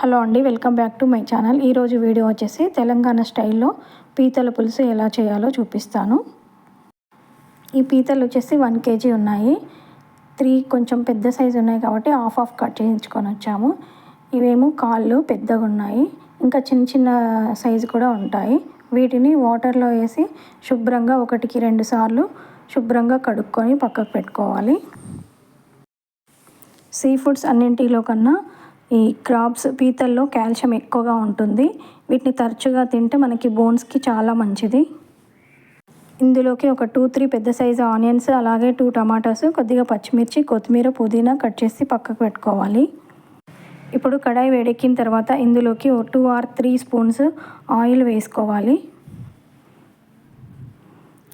Hello అండి welcome back to my channel. ఈరోజు video వచ్చేసి తెలంగాణ స్టైల్లో పీతల పులుసు ఎలా చేయాలో చూపిస్తాను. ఈ పీతలు వచ్చేసి వన్ కేజీ ఉన్నాయి. త్రీ కొంచెం పెద్ద సైజు ఉన్నాయి కాబట్టి హాఫ్ హాఫ్ కట్ చేయించుకొని వచ్చాము. ఇవేమో కాళ్ళు పెద్దగా ఉన్నాయి. ఇంకా చిన్న చిన్న సైజు కూడా ఉంటాయి. వీటిని వాటర్లో వేసి శుభ్రంగా ఒకటికి రెండు సార్లు శుభ్రంగా కడుక్కొని పక్కకు పెట్టుకోవాలి. సీ ఫుడ్స్ అన్నింటిలో కన్నా ఈ క్రాబ్స్ పీతల్లో కాల్షియం ఎక్కువగా ఉంటుంది. వీటిని తరచుగా తింటే మనకి బోన్స్కి చాలా మంచిది. ఇందులోకి ఒక టూ త్రీ పెద్ద సైజు ఆనియన్స్ అలాగే టూ టమాటాస్ కొద్దిగా పచ్చిమిర్చి కొత్తిమీర పుదీనా కట్ చేసి పక్కకు పెట్టుకోవాలి. ఇప్పుడు కడాయి వేడెక్కిన తర్వాత ఇందులోకి two or three spoons oil వేసుకోవాలి.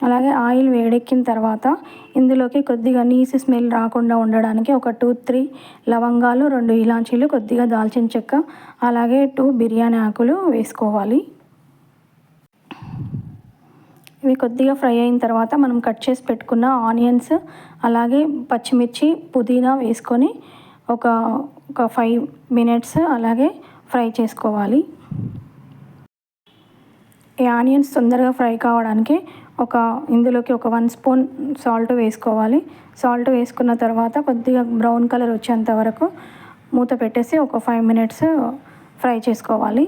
అలాగే ఆయిల్ వేడెక్కిన తర్వాత ఇందులోకి కొద్దిగా నీసు స్మెల్ రాకుండా ఉండడానికి ఒక టూ త్రీ లవంగాలు రెండు ఇలాచీలు కొద్దిగా దాల్చిన చెక్క అలాగే టూ బిర్యానీ ఆకులు వేసుకోవాలి. ఇవి కొద్దిగా ఫ్రై అయిన తర్వాత మనం కట్ చేసి పెట్టుకున్న ఆనియన్స్ అలాగే పచ్చిమిర్చి పుదీనా వేసుకొని ఒక ఒక ఫైవ్ మినిట్స్ అలాగే ఫ్రై చేసుకోవాలి. ఈ ఆనియన్స్ తొందరగా ఫ్రై కావడానికి ఒక ఇందులోకి ఒక వన్ స్పూన్ సాల్ట్ వేసుకోవాలి. సాల్ట్ వేసుకున్న తర్వాత కొద్దిగా బ్రౌన్ కలర్ వచ్చేంత వరకు మూత పెట్టేసి ఒక ఫైవ్ మినిట్స్ ఫ్రై చేసుకోవాలి.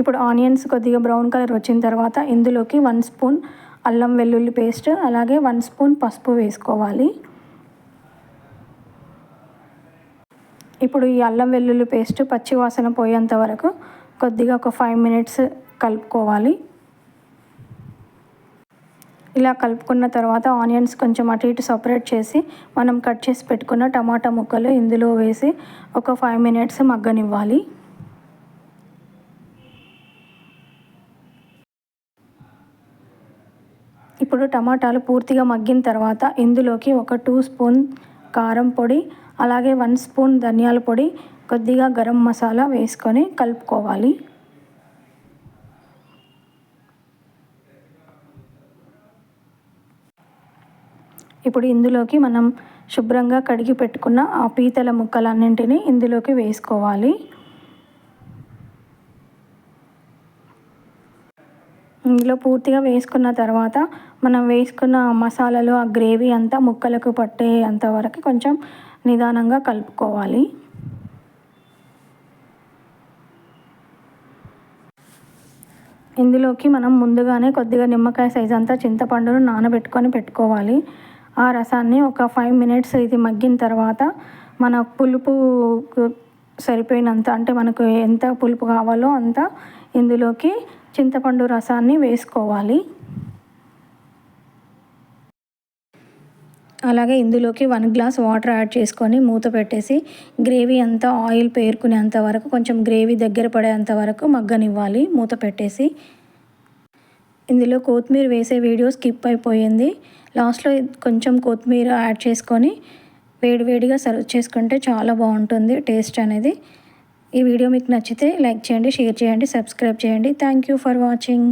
ఇప్పుడు ఆనియన్స్ కొద్దిగా బ్రౌన్ కలర్ వచ్చిన తర్వాత ఇందులోకి వన్ స్పూన్ అల్లం వెల్లుల్లి పేస్ట్ అలాగే వన్ స్పూన్ పసుపు వేసుకోవాలి. ఇప్పుడు ఈ అల్లం వెల్లుల్లి పేస్ట్ పచ్చివాసన పోయేంత వరకు కొద్దిగా ఒక ఫైవ్ మినిట్స్ కలుపుకోవాలి. ఇలా కలుపుకున్న తర్వాత ఆనియన్స్ కొంచెం అటు ఇటు సపరేట్ చేసి మనం కట్ చేసి పెట్టుకున్న టమాటా ముక్కలు ఇందులో వేసి ఒక ఫైవ్ మినిట్స్ మగ్గనివ్వాలి. ఇప్పుడు టమాటాలు పూర్తిగా మగ్గిన తర్వాత ఇందులోకి ఒక టూ స్పూన్ కారం పొడి అలాగే వన్ స్పూన్ ధనియాల పొడి కొద్దిగా గరం మసాలా వేసుకొని కలుపుకోవాలి. ఇప్పుడు ఇందులోకి మనం శుభ్రంగా కడిగి పెట్టుకున్న ఆ పీతల ముక్కలన్నింటినీ ఇందులోకి వేసుకోవాలి. ఇందులో పూర్తిగా వేసుకున్న తర్వాత మనం వేసుకున్న మసాలాలు ఆ గ్రేవీ అంతా ముక్కలకు పట్టే అంతవరకు కొంచెం నిదానంగా కలుపుకోవాలి. ఇందులోకి మనం ముందుగానే కొద్దిగా నిమ్మకాయ సైజ్ అంతా చింతపండును నానబెట్టుకొని పెట్టుకోవాలి. ఆ రసాన్ని ఒక ఫైవ్ మినిట్స్ ఇది మగ్గిన తర్వాత మన పులుపు సరిపోయినంత అంటే మనకు ఎంత పులుపు కావాలో అంత ఇందులోకి చింతపండు రసాన్ని వేసుకోవాలి. అలాగే ఇందులోకి వన్ గ్లాస్ వాటర్ యాడ్ చేసుకొని మూత పెట్టేసి గ్రేవీ అంతా ఆయిల్ పేరుకునేంత వరకు కొంచెం గ్రేవీ దగ్గర పడేంత వరకు మగ్గనివ్వాలి. మూత పెట్టేసి ఇందులో కొత్తిమీర వేసే వీడియో స్కిప్ అయిపోయింది. లాస్ట్లో కొంచెం కొత్తిమీర యాడ్ చేసుకొని వేడివేడిగా సర్వ్ చేసుకుంటే చాలా బాగుంటుంది టేస్ట్ అనేది. ఈ వీడియో మీకు నచ్చితే లైక్ చేయండి షేర్ చేయండి సబ్స్క్రైబ్ చేయండి. Thank you for watching.